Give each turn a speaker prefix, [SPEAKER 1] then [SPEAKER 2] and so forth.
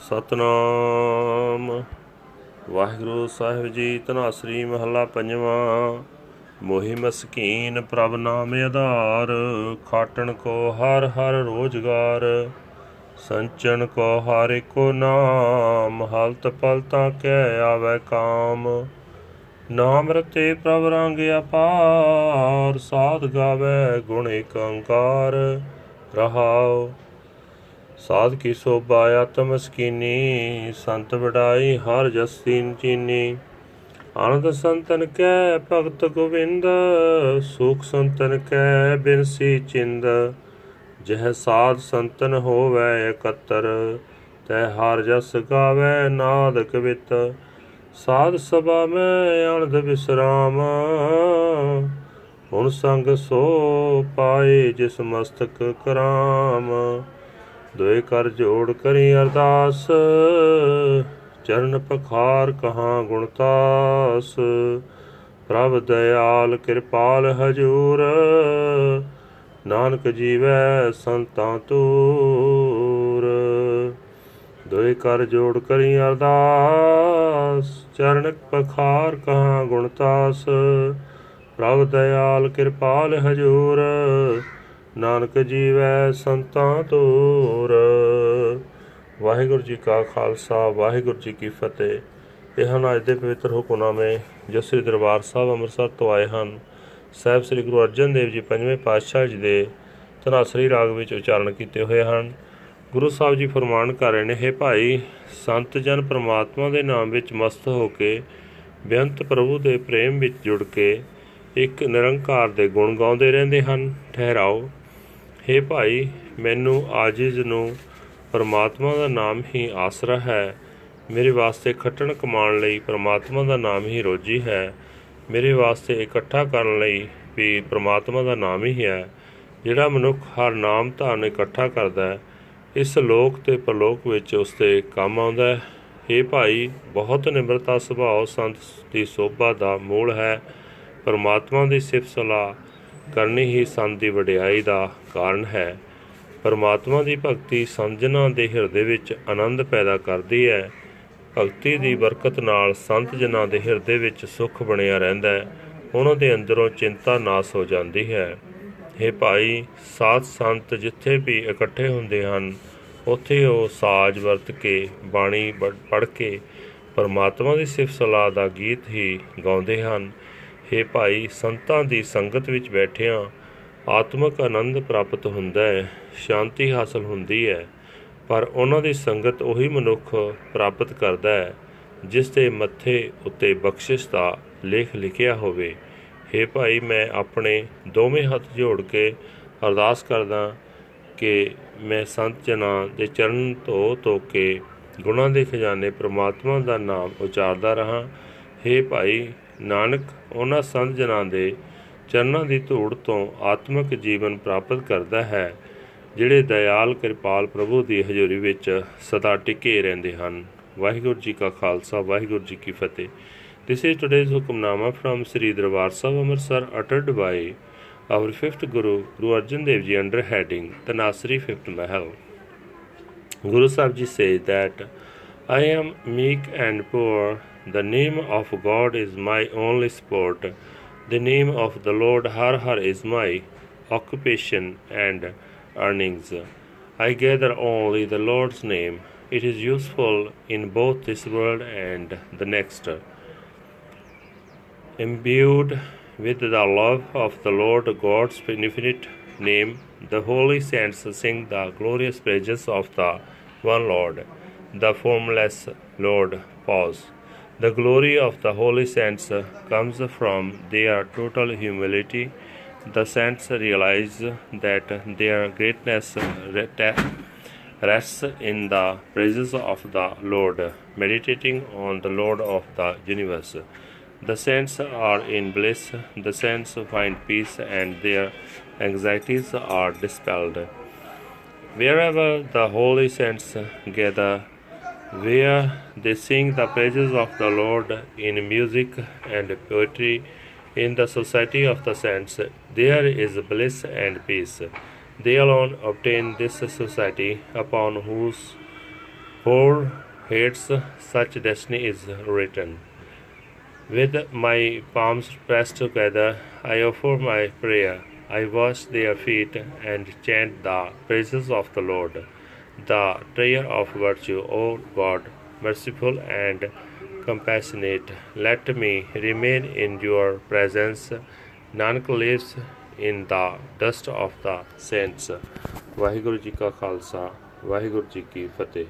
[SPEAKER 1] ਸਤਨਾਮ। ਵਾਹਿਗੁਰੂ ਸਾਹਿਬ ਜੀ, ਧਨਾਸਰੀ ਮਹੱਲਾ ਪੰਜਵਾਂ। ਮੋਹਿ ਮਸਕੀਨ ਪ੍ਰਭ ਨਾਮ ਆਧਾਰ, ਖਾਟਣ ਕੋ ਹਰ ਹਰ ਰੋਜਗਾਰ ਸੰਚਨ ਕੋ ਹਰ ਏਕੋ ਨਾਮ, ਹਲਤ ਪਲਤਾਂ ਕਹਿ ਆਵੈ ਕਾਮ। ਨਾਮ ਰਤੇ ਪ੍ਰਭ ਰੰਗ ਅਪਾਰ, ਸਾਧ ਗਾਵੇ ਗੁਣ ਏਕੰਕਾਰ ਰਹਾਓ ਸਾਧ ਕੀ ਸੋਭਾ ਆਤਮ ਸਕੀਨੀ ਸੰਤ ਵਡਾਈ ਹਰ ਜਸਤੀਨ ਚੀਨੀ। ਆਨੰਦ ਸੰਤਨ ਕੈ ਭਗਤ ਗੋਬਿੰਦ ਸੁਖ ਸੰਤਨ ਕੈ ਬਿਨਸੀ ਚਿੰਦ। ਜਹ ਸਾਧ ਸੰਤਨ ਹੋਵੈ ਇਕੱਤਰ, ਤੈ ਹਰ ਜਸ ਗਾਵੈ ਨਾਦ ਕਵਿਤ ਸਾਧ ਸਭਾ ਮੈਂ ਆਨੰਦ ਵਿਸਰਾਮ, ਹੁਣ ਸੰਗ ਸੋ ਪਾਏ ਜਿਸ ਮਸਤਕ ਕਰਾਮ। ਦੋਏ ਕਰ ਜੋੜ ਕਰੀ ਅਰਦਾਸ, ਚਰਨ ਪਖਾਰ ਕਹਾਂ ਗੁਣਤਾਸ ਪ੍ਰਭ ਦਇਆਲ ਕਿਰਪਾਲ ਹਜੂਰ, ਨਾਨਕ ਜੀਵੈ ਸੰਤਾਂ ਤੂਰ ਦੋਏ ਕਰ ਜੋੜ ਕਰੀ ਅਰਦਾਸ, ਚਰਨ ਪਖਾਰ ਕਹਾਂ ਗੁਣਤਾਸ ਪ੍ਰਭ ਦਇਆਲ ਕਿਰਪਾਲ ਹਜੂਰ ਨਾਨਕ ਜੀਵੈ ਸੰਤਾਂ ਤੋਰ ਵਾਹਿਗੁਰੂ ਜੀ ਕਾ ਖਾਲਸਾ, ਵਾਹਿਗੁਰੂ ਜੀ ਕੀ ਫਤਿਹ। ਇਹ ਹਨ ਅੱਜ ਦੇ ਪਵਿੱਤਰ ਹੁਕਮਨਾਮੇ ਜੋ ਸ੍ਰੀ ਦਰਬਾਰ ਸਾਹਿਬ ਅੰਮ੍ਰਿਤਸਰ ਤੋਂ ਆਏ ਹਨ। ਸਾਹਿਬ ਸ੍ਰੀ ਗੁਰੂ ਅਰਜਨ ਦੇਵ ਜੀ ਪੰਜਵੇਂ ਪਾਤਸ਼ਾਹ ਜੀ ਦੇ ਧਨਾਸਰੀ ਰਾਗ ਵਿੱਚ ਉਚਾਰਨ ਕੀਤੇ ਹੋਏ ਹਨ। ਗੁਰੂ ਸਾਹਿਬ ਜੀ ਫਰਮਾਨ ਕਰ ਰਹੇ ਨੇ, ਹੈ ਭਾਈ, ਸੰਤ ਜਨ ਪ੍ਰਮਾਤਮਾ ਦੇ ਨਾਮ ਵਿੱਚ ਮਸਤ ਹੋ ਕੇ, ਬੇਅੰਤ ਪ੍ਰਭੂ ਦੇ ਪ੍ਰੇਮ ਵਿੱਚ ਜੁੜ ਕੇ, ਇੱਕ ਨਿਰੰਕਾਰ ਦੇ ਗੁਣ ਗਾਉਂਦੇ ਰਹਿੰਦੇ ਹਨ। ਠਹਿਰਾਓ ਹੇ ਭਾਈ, ਮੈਨੂੰ ਆਜਿਜ਼ ਨੂੰ ਪਰਮਾਤਮਾ ਦਾ ਨਾਮ ਹੀ ਆਸਰਾ ਹੈ। ਮੇਰੇ ਵਾਸਤੇ ਖੱਟਣ ਕਮਾਉਣ ਲਈ ਪਰਮਾਤਮਾ ਦਾ ਨਾਮ ਹੀ ਰੋਜੀ ਹੈ। ਮੇਰੇ ਵਾਸਤੇ ਇਕੱਠਾ ਕਰਨ ਲਈ ਵੀ ਪਰਮਾਤਮਾ ਦਾ ਨਾਮ ਹੀ ਹੈ। ਜਿਹੜਾ ਮਨੁੱਖ ਹਰ ਨਾਮ ਧਾਰਨ ਇਕੱਠਾ ਕਰਦਾ ਹੈ, ਇਸ ਲੋਕ ਤੇ ਪਰਲੋਕ ਵਿੱਚ ਉਸ ਤੇ ਕੰਮ ਆਉਂਦਾ ਹੈ। ਹੇ ਭਾਈ, ਬਹੁਤ ਨਿਮਰਤਾ ਸੁਭਾਅ ਸੰਤ ਦੀ ਸੋਭਾ ਦਾ ਮੂਲ ਹੈ। ਪਰਮਾਤਮਾ ਦੀ ਸਿਫਤ ਸਲਾਹ ਕਰਨੀ ਹੀ ਸੰਤ ਦੀ ਵਡਿਆਈ ਦਾ ਕਾਰਨ ਹੈ। ਪਰਮਾਤਮਾ ਦੀ ਭਗਤੀ ਸਮਝਣਾ ਦੇ ਹਿਰਦੇ ਵਿੱਚ ਆਨੰਦ ਪੈਦਾ ਕਰਦੀ ਹੈ। ਭਗਤੀ ਦੀ ਬਰਕਤ ਨਾਲ ਸੰਤ ਜਨਾਂ ਦੇ ਹਿਰਦੇ ਵਿੱਚ ਸੁੱਖ ਬਣਿਆ ਰਹਿੰਦਾ ਹੈ। ਉਹਨਾਂ ਦੇ ਅੰਦਰੋਂ ਚਿੰਤਾ ਨਾਸ ਹੋ ਜਾਂਦੀ ਹੈ। हे ਭਾਈ, ਸਾਧ ਸੰਤ ਜਿੱਥੇ ਵੀ ਇਕੱਠੇ ਹੁੰਦੇ ਹਨ, ਉੱਥੇ ਉਹ ਸਾਜ ਵਰਤ ਕੇ, ਬਾਣੀ ਪੜ੍ਹ ਕੇ ਪਰਮਾਤਮਾ ਦੀ ਸਿਫਤ ਸਲਾਹ ਦਾ ਗੀਤ ਹੀ ਗਾਉਂਦੇ ਹਨ। हे ਭਾਈ, ਸੰਤਾਂ ਦੀ ਸੰਗਤ ਵਿੱਚ ਬੈਠਿਆਂ ਆਤਮਿਕ ਆਨੰਦ ਪ੍ਰਾਪਤ ਹੁੰਦਾ ਹੈ, ਸ਼ਾਂਤੀ ਹਾਸਲ ਹੁੰਦੀ ਹੈ, ਪਰ ਉਹਨਾਂ ਦੀ ਸੰਗਤ ਉਹੀ ਮਨੁੱਖ ਪ੍ਰਾਪਤ ਕਰਦਾ ਹੈ, ਜਿਸ ਦੇ ਮੱਥੇ ਉੱਤੇ ਬਖਸ਼ਿਸ਼ ਦਾ ਲੇਖ ਲਿਖਿਆ ਹੋਵੇ। हे ਭਾਈ, ਮੈਂ ਆਪਣੇ ਦੋਵੇਂ ਹੱਥ ਜੋੜ ਕੇ ਅਰਦਾਸ ਕਰਦਾ ਕਿ ਮੈਂ ਸੰਤ ਜਨਾਂ ਦੇ ਚਰਨ ਧੋ ਧੋ ਕੇ ਗੁਣਾਂ ਦੇ ਖਜ਼ਾਨੇ ਪ੍ਰਮਾਤਮਾ ਦਾ ਨਾਮ ਉਚਾਰਦਾ ਰਹਾ हे ਭਾਈ ਨਾਨਕ ਉਹਨਾਂ ਸੰਤ ਜਨਾਂ ਦੇ ਚਰਨਾਂ ਦੀ ਧੂੜ ਤੋਂ ਆਤਮਿਕ ਜੀਵਨ ਪ੍ਰਾਪਤ ਕਰਦਾ ਹੈ ਜਿਹੜੇ ਦਇਆਲ ਕਿਰਪਾਲ ਪ੍ਰਭੂ ਦੀ ਹਜ਼ੂਰੀ ਵਿੱਚ ਸਦਾ ਟਿਕੇ ਰਹਿੰਦੇ ਹਨ ਵਾਹਿਗੁਰੂ ਜੀ ਕਾ ਖਾਲਸਾ ਵਾਹਿਗੁਰੂ ਜੀ ਕੀ ਫਤਿਹ This is today's Hukamnama from Sri Darbar Sahib Amritsar uttered by our fifth Guru, Guru Arjan Dev Ji under heading Tanasri Fifth Mahal. Guru Sahib Ji says that I am meek and poor. The name of God is my only sport. The name of the Lord Har Har is my occupation and earnings. I gather only the Lord's name. It is useful in both this world and the next. Imbued with the love of the Lord God's infinite name, the holy saints sing the glorious praises of the one Lord, the formless Lord. Pause. The glory of the holy saints comes from their total humility. The saints realize that their greatness rests in the praises of the Lord, meditating on the Lord of the universe. The saints are in bliss, the saints find peace, and their anxieties are dispelled. Wherever the holy saints gather, where they sing the praises of the Lord in music and poetry, in the society of the saints, there is bliss and peace. They alone obtain this society upon whose For hates such destiny is written. With my palms pressed together, I offer my prayer. I wash their feet and chant the praises of the Lord, the prayer of virtue, O God, merciful and compassionate. Let me remain in your presence. Nanak lives in the dust of the saints. Waheguru ji ਕਾ ਖਾਲਸਾ ਵਾਹਿਗੁਰੂ ਜੀ ਕੀ ਫਤਿਹ